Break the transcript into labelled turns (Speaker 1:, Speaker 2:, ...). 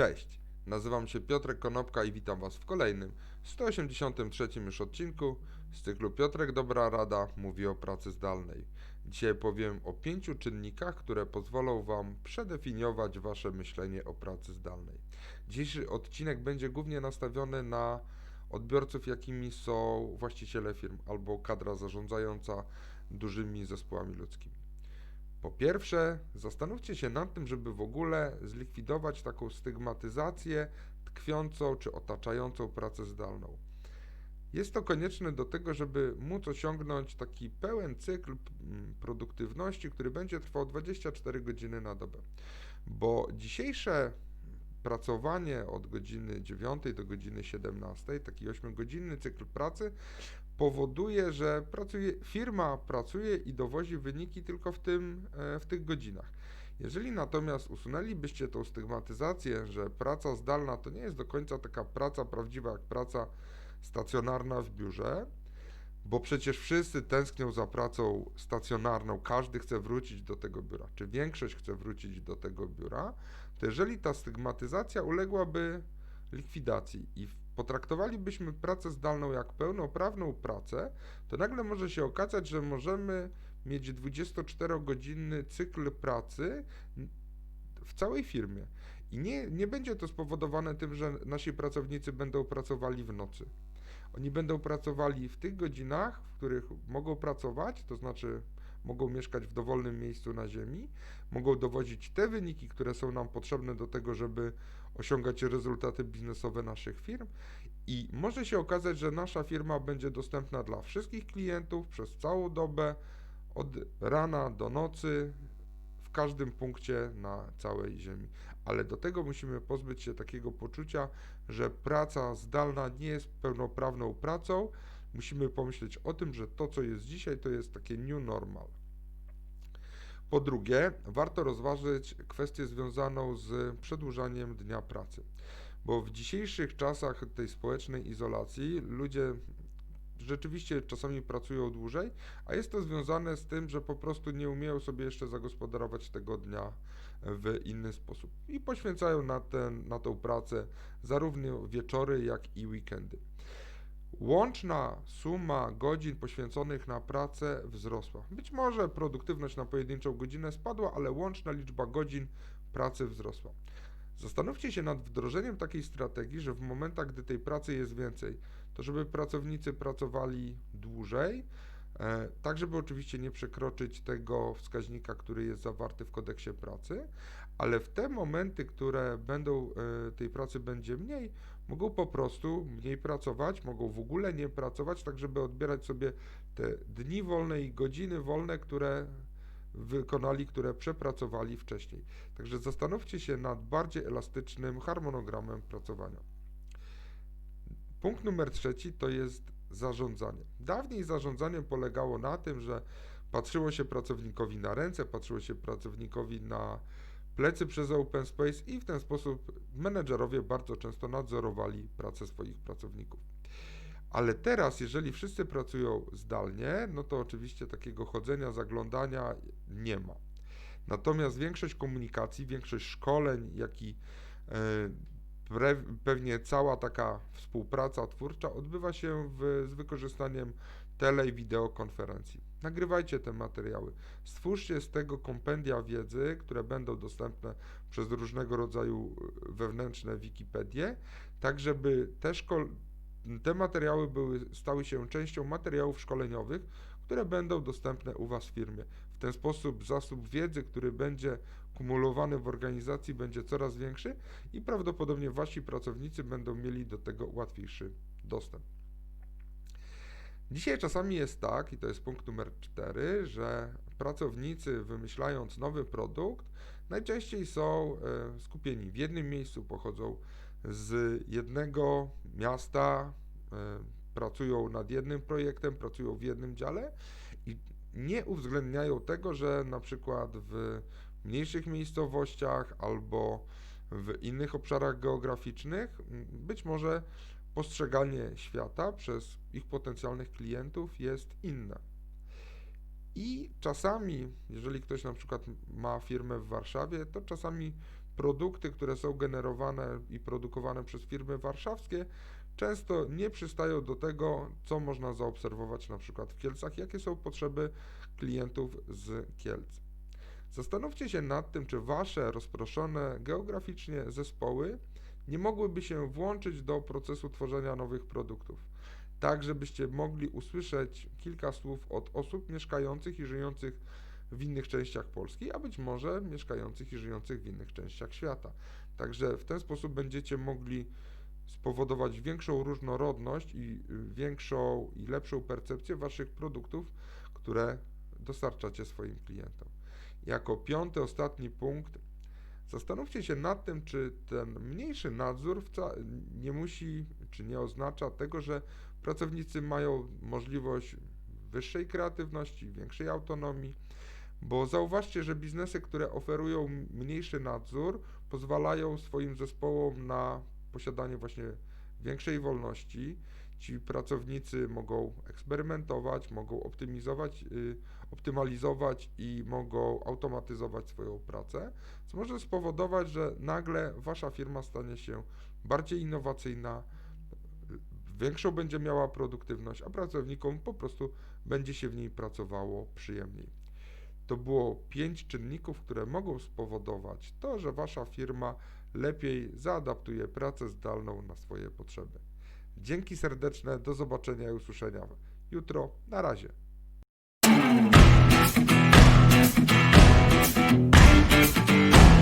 Speaker 1: Cześć, nazywam się Piotrek Konopka i witam Was w kolejnym 183 już odcinku z cyklu Piotrek Dobra Rada mówi o pracy zdalnej. Dzisiaj powiem o pięciu czynnikach, które pozwolą Wam przedefiniować Wasze myślenie o pracy zdalnej. Dzisiejszy odcinek będzie głównie nastawiony na odbiorców, jakimi są właściciele firm albo kadra zarządzająca dużymi zespołami ludzkimi. Po pierwsze, zastanówcie się nad tym, żeby w ogóle zlikwidować taką stygmatyzację tkwiącą czy otaczającą pracę zdalną. Jest to konieczne do tego, żeby móc osiągnąć taki pełen cykl mm, produktywności, który będzie trwał 24 godziny na dobę. Bo dzisiejsze pracowanie od godziny 9 do godziny 17, taki 8-godzinny cykl pracy, powoduje, że pracuje, firma pracuje i dowozi wyniki tylko w, tym, e, w tych godzinach. Jeżeli natomiast usunęlibyście tą stygmatyzację, że praca zdalna to nie jest do końca taka praca prawdziwa jak praca stacjonarna w biurze, bo przecież wszyscy tęsknią za pracą stacjonarną, każdy chce wrócić do tego biura, czy większość chce wrócić do tego biura, to jeżeli ta stygmatyzacja uległaby likwidacji i potraktowalibyśmy pracę zdalną jak pełnoprawną pracę, to nagle może się okazać, że możemy mieć 24-godzinny cykl pracy w całej firmie. I nie, nie będzie to spowodowane tym, że nasi pracownicy będą pracowali w nocy. Oni będą pracowali w tych godzinach, w których mogą pracować, to znaczy mogą mieszkać w dowolnym miejscu na Ziemi, mogą dowozić te wyniki, które są nam potrzebne do tego, żeby osiągać rezultaty biznesowe naszych firm. I może się okazać, że nasza firma będzie dostępna dla wszystkich klientów przez całą dobę, od rana do nocy, w każdym punkcie na całej Ziemi. Ale do tego musimy pozbyć się takiego poczucia, że praca zdalna nie jest pełnoprawną pracą. Musimy pomyśleć o tym, że to, co jest dzisiaj, to jest takie new normal. Po drugie, warto rozważyć kwestię związaną z przedłużaniem dnia pracy, bo w dzisiejszych czasach tej społecznej izolacji ludzie rzeczywiście czasami pracują dłużej, a jest to związane z tym, że po prostu nie umieją sobie jeszcze zagospodarować tego dnia w inny sposób i poświęcają na, ten, na tą pracę zarówno wieczory, jak i weekendy. Łączna suma godzin poświęconych na pracę wzrosła. Być może produktywność na pojedynczą godzinę spadła, ale łączna liczba godzin pracy wzrosła. Zastanówcie się nad wdrożeniem takiej strategii, że w momentach, gdy tej pracy jest więcej, to żeby pracownicy pracowali dłużej, e, tak żeby oczywiście nie przekroczyć tego wskaźnika, który jest zawarty w kodeksie pracy, ale w te momenty, które będą, e, tej pracy będzie mniej, mogą po prostu mniej pracować, mogą w ogóle nie pracować, tak żeby odbierać sobie te dni wolne i godziny wolne, które wykonali, które przepracowali wcześniej. Także zastanówcie się nad bardziej elastycznym harmonogramem pracowania. Punkt numer trzeci to jest zarządzanie. Dawniej zarządzanie polegało na tym, że patrzyło się pracownikowi na ręce, patrzyło się pracownikowi na plecy przez open space i w ten sposób menedżerowie bardzo często nadzorowali pracę swoich pracowników. Ale teraz, jeżeli wszyscy pracują zdalnie, no to oczywiście takiego chodzenia, zaglądania nie ma. Natomiast większość komunikacji, większość szkoleń, jak i e, pewnie cała taka współpraca twórcza odbywa się w, z wykorzystaniem tele i wideokonferencji. Nagrywajcie te materiały. Stwórzcie z tego kompendia wiedzy, które będą dostępne przez różnego rodzaju e, wewnętrzne Wikipedie, tak żeby te, te materiały były, stały się częścią materiałów szkoleniowych, które będą dostępne u Was w firmie. W ten sposób zasób wiedzy, który będzie kumulowany w organizacji, będzie coraz większy i prawdopodobnie Wasi pracownicy będą mieli do tego łatwiejszy dostęp. Dzisiaj czasami jest tak, i to jest punkt numer cztery, że pracownicy wymyślając nowy produkt, najczęściej są e, skupieni w jednym miejscu, pochodzą z jednego miasta, e, pracują nad jednym projektem, pracują w jednym dziale i nie uwzględniają tego, że na przykład w mniejszych miejscowościach albo w innych obszarach geograficznych być może postrzeganie świata przez ich potencjalnych klientów jest inne. I czasami, jeżeli ktoś na przykład ma firmę w Warszawie, to czasami produkty, które są generowane i produkowane przez firmy warszawskie, często nie przystają do tego, co można zaobserwować na przykład w Kielcach, jakie są potrzeby klientów z Kielc. Zastanówcie się nad tym, czy wasze rozproszone geograficznie zespoły nie mogłyby się włączyć do procesu tworzenia nowych produktów. Tak, żebyście mogli usłyszeć kilka słów od osób mieszkających i żyjących w innych częściach Polski, a być może mieszkających i żyjących w innych częściach świata. Także w ten sposób będziecie mogli spowodować większą różnorodność i y, większą i lepszą percepcję waszych produktów, które dostarczacie swoim klientom. Jako piąty, ostatni punkt, zastanówcie się nad tym, czy ten mniejszy nadzór nie musi, czy nie oznacza tego, że pracownicy mają możliwość wyższej kreatywności, większej autonomii, bo zauważcie, że biznesy, które oferują mniejszy nadzór, pozwalają swoim zespołom na posiadanie właśnie większej wolności. Ci pracownicy mogą eksperymentować, mogą optymizować, y, optymalizować i mogą automatyzować swoją pracę, co może spowodować, że nagle wasza firma stanie się bardziej innowacyjna, większą będzie miała produktywność, a pracownikom po prostu będzie się w niej pracowało przyjemniej. To było pięć czynników, które mogą spowodować to, że wasza firma lepiej zaadaptuje pracę zdalną na swoje potrzeby. Dzięki serdeczne, do zobaczenia i usłyszenia jutro. Na razie.
Speaker 2: Thank